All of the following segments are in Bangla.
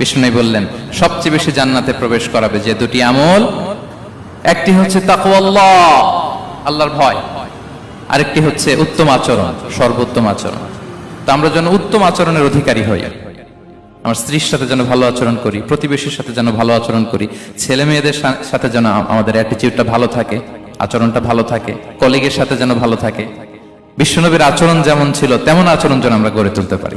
বিষ্ণু বললেন, সবচেয়ে বেশি জান্নাতে প্রবেশ করাবে যে দুটি আমল। একটি হচ্ছে তাকওয়াল্লাহ, আল্লাহর ভয়। আরেকটি হচ্ছে উত্তম আচরণ, সর্বোত্তম আচরণ। তো আমরা যেন উত্তম আচরণের অধিকারী হই। আমার স্ত্রীর সাথে যেন ভালো আচরণ করি, প্রতিবেশীর সাথে যেন ভালো আচরণ করি, ছেলে মেয়েদের সাথে যেন আমাদের অ্যাটিটিউডটা ভালো থাকে, আচরণটা ভালো থাকে কলিগের সাথে যেন ভালো থাকে। বিশ্বনবীর আচরণ যেমন ছিল, তেমন আচরণ যেন আমরা গড়ে তুলতে পারি।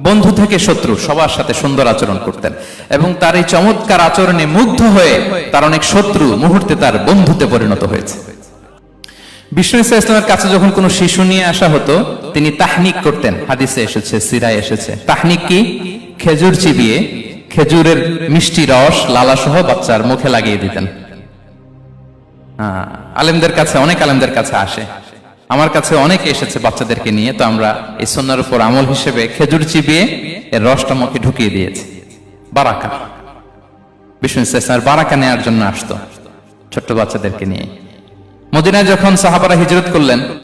বন্ধু থেকে শত্রু, সবার সাথে সুন্দর আচরণ করতেন। এবং তার এই চমৎকার আচরণে মুগ্ধ হয়ে তার অনেক শত্রু মুহূর্তে তার বন্ধুতে পরিণত হয়েছে। ইসলামের কাছে যখন কোনো শিশু নিয়ে আসা হতো, তিনি তাহনিক করতেন। হাদিসে এসেছে, সিরায় এসেছে। তাহনিক কি? খেজুর চিবিয়ে খেজুরের মিষ্টি রস লালা সহ বাচ্চার মুখে লাগিয়ে দিতেন। আলেমদের কাছে, অনেক আলেমদের কাছে আসে। আমার কাছে অনেকে এসেছে বাচ্চাদেরকে নিয়ে, তো আমরা এই সন্ন্যার উপর আমল হিসেবে খেজুর চিবিয়ে এর রসটা মুখে ঢুকিয়ে দিয়েছি। বারাকা। বিষ্ণু ইসলামের বারাকা নেওয়ার জন্য আসতো ছোট্ট বাচ্চাদেরকে নিয়ে। মদিনায় যখন সাহাবারা হিজরত করলেন